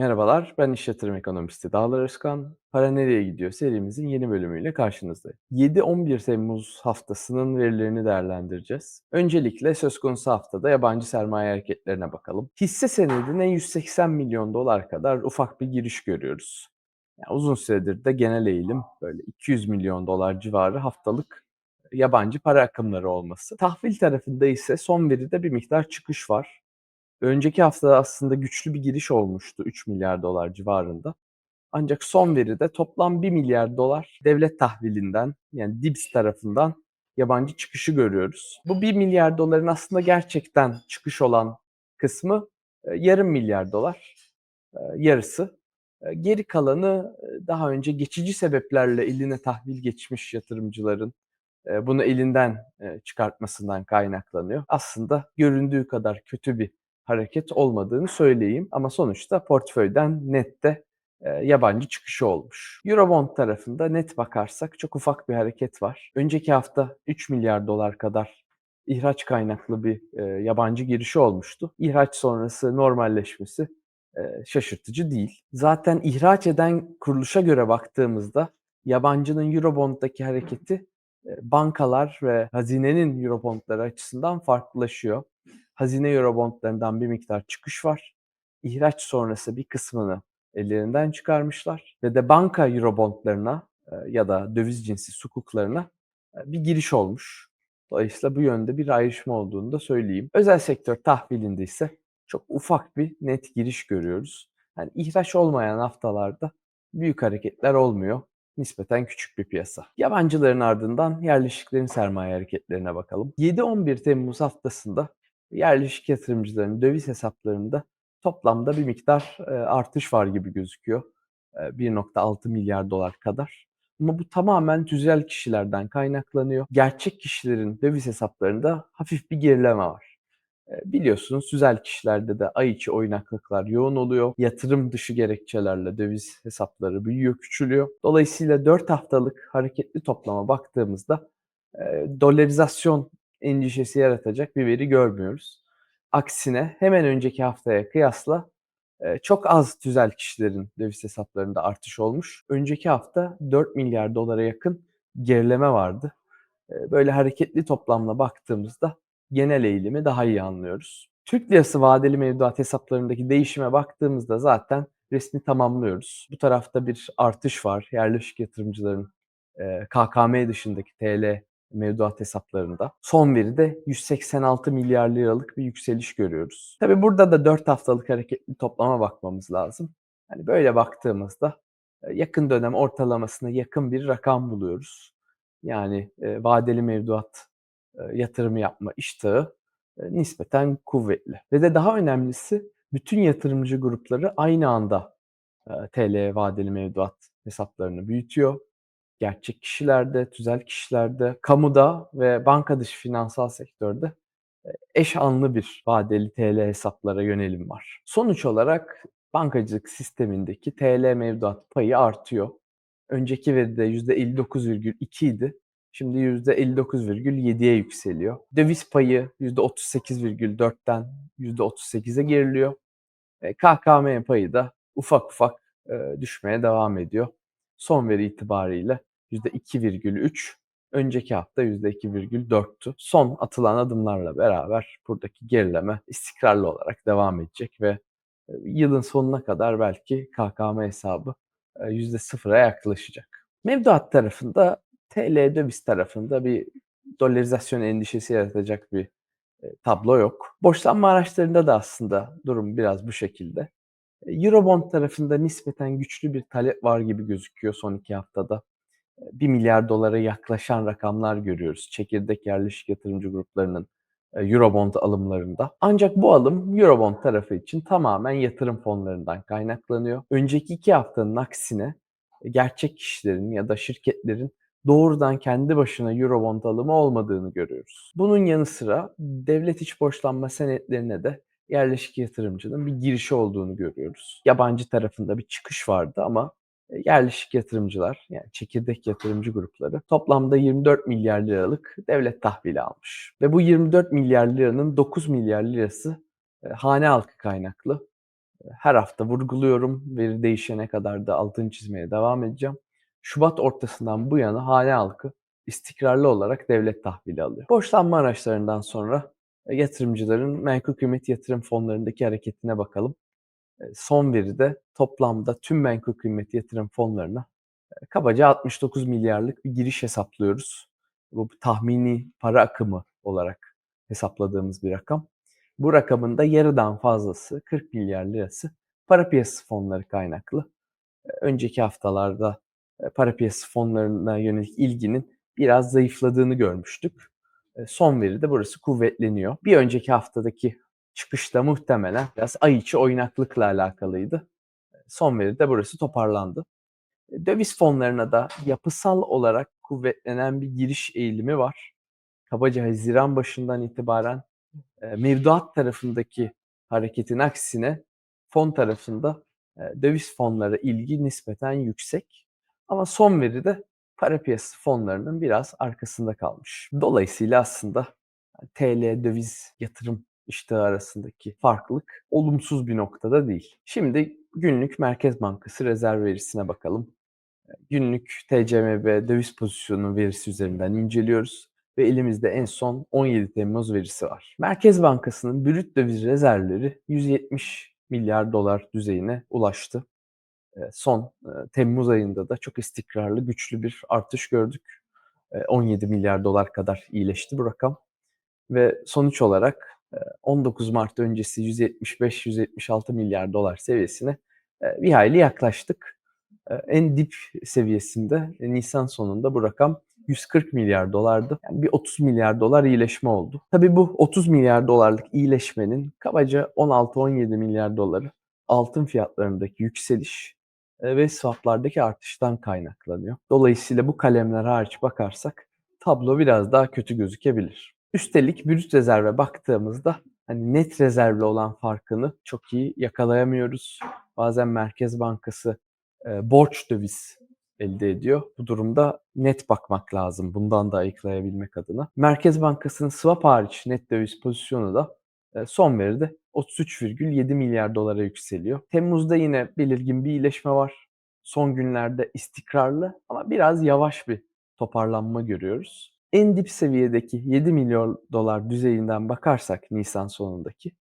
Merhabalar, ben iş yatırım ekonomisti Dağlar Özkan. Para nereye gidiyor serimizin yeni bölümüyle karşınızdayım. 7-11 Temmuz haftasının verilerini değerlendireceğiz. Öncelikle söz konusu haftada yabancı sermaye hareketlerine bakalım. Hisse senedine 180 milyon dolar kadar ufak bir giriş görüyoruz. Yani uzun süredir de genel eğilim böyle 200 milyon dolar civarı haftalık yabancı para akımları olması. Tahvil tarafında ise son veride bir miktar çıkış var. Önceki hafta aslında güçlü bir giriş olmuştu 3 milyar dolar civarında. Ancak son veride toplam 1 milyar dolar devlet tahvilinden yani DİBS tarafından yabancı çıkışı görüyoruz. Bu 1 milyar doların aslında gerçekten çıkış olan kısmı e, yarım milyar dolar, e, yarısı. E, geri kalanı daha önce geçici sebeplerle eline tahvil geçmiş yatırımcıların bunu elinden çıkartmasından kaynaklanıyor. Aslında göründüğü kadar kötü bir hareket olmadığını söyleyeyim ama sonuçta portföyden nette e, yabancı çıkışı olmuş. Eurobond tarafında net bakarsak çok ufak bir hareket var. Önceki hafta 3 milyar dolar kadar ihraç kaynaklı bir e, yabancı girişi olmuştu. İhraç sonrası normalleşmesi e, şaşırtıcı değil. Zaten ihraç eden kuruluşa göre baktığımızda yabancının Eurobond'daki hareketi bankalar ve hazinenin Eurobondları açısından farklılaşıyor hazine Eurobondlarından bir miktar çıkış var. İhraç sonrası bir kısmını ellerinden çıkarmışlar ve de banka Eurobondlarına e, ya da döviz cinsi sukuklarına e, bir giriş olmuş. Dolayısıyla bu yönde bir ayrışma olduğunu da söyleyeyim. Özel sektör tahvilinde ise çok ufak bir net giriş görüyoruz. Yani ihraç olmayan haftalarda büyük hareketler olmuyor. Nispeten küçük bir piyasa. Yabancıların ardından yerleşiklerin sermaye hareketlerine bakalım. 7-11 Temmuz haftasında yerleşik yatırımcıların döviz hesaplarında toplamda bir miktar artış var gibi gözüküyor. E, 1.6 milyar dolar kadar. Ama bu tamamen tüzel kişilerden kaynaklanıyor. Gerçek kişilerin döviz hesaplarında hafif bir gerileme var. Biliyorsunuz tüzel kişilerde de ay içi oynaklıklar yoğun oluyor. Yatırım dışı gerekçelerle döviz hesapları büyüyor, küçülüyor. Dolayısıyla 4 haftalık hareketli toplama baktığımızda dolarizasyon endişesi yaratacak bir veri görmüyoruz. Aksine hemen önceki haftaya kıyasla çok az tüzel kişilerin döviz hesaplarında artış olmuş. Önceki hafta 4 milyar dolara yakın gerileme vardı. Böyle hareketli toplamla baktığımızda genel eğilimi daha iyi anlıyoruz. Türk lirası vadeli mevduat hesaplarındaki değişime baktığımızda zaten resmi tamamlıyoruz. Bu tarafta bir artış var. Yerleşik yatırımcıların KKM dışındaki TL mevduat hesaplarında. Son veride 186 milyar liralık bir yükseliş görüyoruz. Tabi burada da 4 haftalık hareketli toplama bakmamız lazım. Hani böyle baktığımızda e, yakın dönem ortalamasına yakın bir rakam buluyoruz. Yani e, vadeli mevduat e, yatırımı yapma iştahı nispeten kuvvetli. Ve de daha önemlisi bütün yatırımcı grupları aynı anda TL vadeli mevduat hesaplarını büyütüyor gerçek kişilerde, tüzel kişilerde, kamuda ve banka dışı finansal sektörde eş anlı bir vadeli TL hesaplara yönelim var. Sonuç olarak bankacılık sistemindeki TL mevduat payı artıyor. Önceki veride %59,2 idi. Şimdi %59,7'ye yükseliyor. Döviz payı %38,4'ten %38'e geriliyor. KKM payı da ufak ufak düşmeye devam ediyor. Son veri itibariyle %2,3, önceki hafta %2,4'tü. Son atılan adımlarla beraber buradaki gerileme istikrarlı olarak devam edecek ve e, yılın sonuna kadar belki KKM hesabı %0'a e, yaklaşacak. Mevduat tarafında TL döviz tarafında bir dolarizasyon endişesi yaratacak bir e, tablo yok. Borçlanma araçlarında da aslında durum biraz bu şekilde. Eurobond tarafında nispeten güçlü bir talep var gibi gözüküyor son iki haftada. 1 milyar dolara yaklaşan rakamlar görüyoruz çekirdek yerleşik yatırımcı gruplarının Eurobond alımlarında. Ancak bu alım Eurobond tarafı için tamamen yatırım fonlarından kaynaklanıyor. Önceki iki haftanın aksine gerçek kişilerin ya da şirketlerin doğrudan kendi başına Eurobond alımı olmadığını görüyoruz. Bunun yanı sıra devlet iç borçlanma senetlerine de yerleşik yatırımcının bir girişi olduğunu görüyoruz. Yabancı tarafında bir çıkış vardı ama yerleşik yatırımcılar yani çekirdek yatırımcı grupları toplamda 24 milyar liralık devlet tahvili almış. Ve bu 24 milyar liranın 9 milyar lirası hane halkı kaynaklı her hafta vurguluyorum, veri değişene kadar da altını çizmeye devam edeceğim. Şubat ortasından bu yana hane halkı istikrarlı olarak devlet tahvili alıyor. Borçlanma araçlarından sonra e, yatırımcıların menkul kıymet yatırım fonlarındaki hareketine bakalım. Son veride toplamda tüm menkul kıymet yatırım fonlarına kabaca 69 milyarlık bir giriş hesaplıyoruz. Bu tahmini para akımı olarak hesapladığımız bir rakam. Bu rakamın da yarıdan fazlası 40 milyar lirası para piyasası fonları kaynaklı. Önceki haftalarda para piyasası fonlarına yönelik ilginin biraz zayıfladığını görmüştük. Son veride burası kuvvetleniyor. Bir önceki haftadaki çıkışta muhtemelen biraz ay içi oynaklıkla alakalıydı. Son veride burası toparlandı. Döviz fonlarına da yapısal olarak kuvvetlenen bir giriş eğilimi var. Kabaca Haziran başından itibaren mevduat tarafındaki hareketin aksine fon tarafında döviz fonları ilgi nispeten yüksek. Ama son veride para piyasası fonlarının biraz arkasında kalmış. Dolayısıyla aslında TL döviz yatırım iştahı arasındaki farklılık olumsuz bir noktada değil. Şimdi günlük Merkez Bankası rezerv verisine bakalım. Günlük TCMB döviz pozisyonu verisi üzerinden inceliyoruz ve elimizde en son 17 Temmuz verisi var. Merkez Bankası'nın brüt döviz rezervleri 170 milyar dolar düzeyine ulaştı. Son Temmuz ayında da çok istikrarlı, güçlü bir artış gördük. 17 milyar dolar kadar iyileşti bu rakam. Ve sonuç olarak 19 Mart öncesi 175-176 milyar dolar seviyesine bir hayli yaklaştık. En dip seviyesinde Nisan sonunda bu rakam 140 milyar dolardı. Yani bir 30 milyar dolar iyileşme oldu. Tabii bu 30 milyar dolarlık iyileşmenin kabaca 16-17 milyar doları altın fiyatlarındaki yükseliş ve swaplardaki artıştan kaynaklanıyor. Dolayısıyla bu kalemler hariç bakarsak tablo biraz daha kötü gözükebilir. Üstelik brüt rezerve baktığımızda hani net rezervle olan farkını çok iyi yakalayamıyoruz. Bazen Merkez Bankası e, borç döviz elde ediyor. Bu durumda net bakmak lazım bundan da ayıklayabilmek adına. Merkez Bankası'nın swap hariç net döviz pozisyonu da e, son veride 33,7 milyar dolara yükseliyor. Temmuz'da yine belirgin bir iyileşme var. Son günlerde istikrarlı ama biraz yavaş bir toparlanma görüyoruz. En dip seviyedeki 7 milyon dolar düzeyinden bakarsak Nisan sonundaki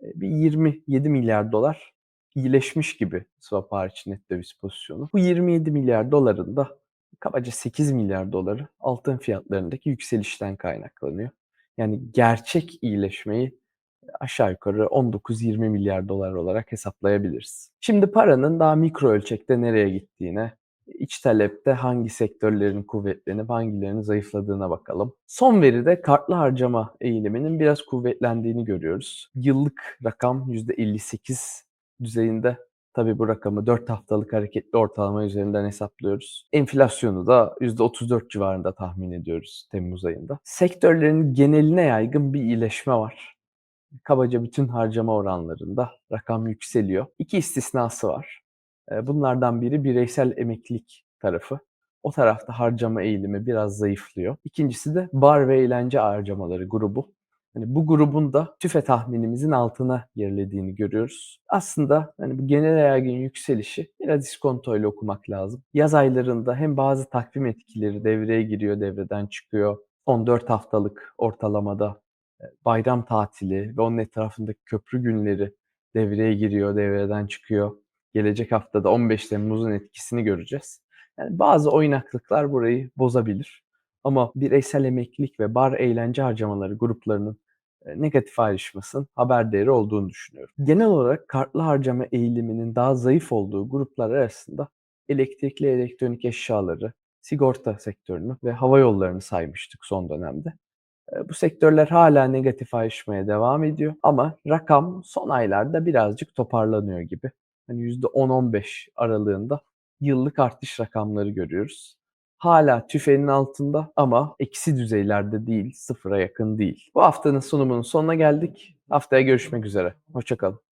bir 27 milyar dolar iyileşmiş gibi swap hariç net döviz pozisyonu. Bu 27 milyar doların da kabaca 8 milyar doları altın fiyatlarındaki yükselişten kaynaklanıyor. Yani gerçek iyileşmeyi aşağı yukarı 19-20 milyar dolar olarak hesaplayabiliriz. Şimdi paranın daha mikro ölçekte nereye gittiğine, iç talepte hangi sektörlerin kuvvetlenip hangilerinin zayıfladığına bakalım. Son veride kartlı harcama eğiliminin biraz kuvvetlendiğini görüyoruz. Yıllık rakam %58 düzeyinde. Tabi bu rakamı 4 haftalık hareketli ortalama üzerinden hesaplıyoruz. Enflasyonu da %34 civarında tahmin ediyoruz Temmuz ayında. Sektörlerin geneline yaygın bir iyileşme var kabaca bütün harcama oranlarında rakam yükseliyor. İki istisnası var. Bunlardan biri bireysel emeklilik tarafı. O tarafta harcama eğilimi biraz zayıflıyor. İkincisi de bar ve eğlence harcamaları grubu. Hani bu grubun da tüfe tahminimizin altına gerilediğini görüyoruz. Aslında hani bu genel yaygın yükselişi biraz iskonto ile okumak lazım. Yaz aylarında hem bazı takvim etkileri devreye giriyor, devreden çıkıyor. 14 haftalık ortalamada bayram tatili ve onun etrafındaki köprü günleri devreye giriyor, devreden çıkıyor. Gelecek haftada 15 Temmuz'un etkisini göreceğiz. Yani bazı oynaklıklar burayı bozabilir. Ama bireysel emeklilik ve bar eğlence harcamaları gruplarının negatif ayrışmasının haber değeri olduğunu düşünüyorum. Genel olarak kartlı harcama eğiliminin daha zayıf olduğu gruplar arasında elektrikli elektronik eşyaları, sigorta sektörünü ve hava yollarını saymıştık son dönemde. Bu sektörler hala negatif ayrışmaya devam ediyor ama rakam son aylarda birazcık toparlanıyor gibi. Hani %10-15 aralığında yıllık artış rakamları görüyoruz. Hala tüfeğin altında ama eksi düzeylerde değil, sıfıra yakın değil. Bu haftanın sunumunun sonuna geldik. Haftaya görüşmek üzere. Hoşçakalın.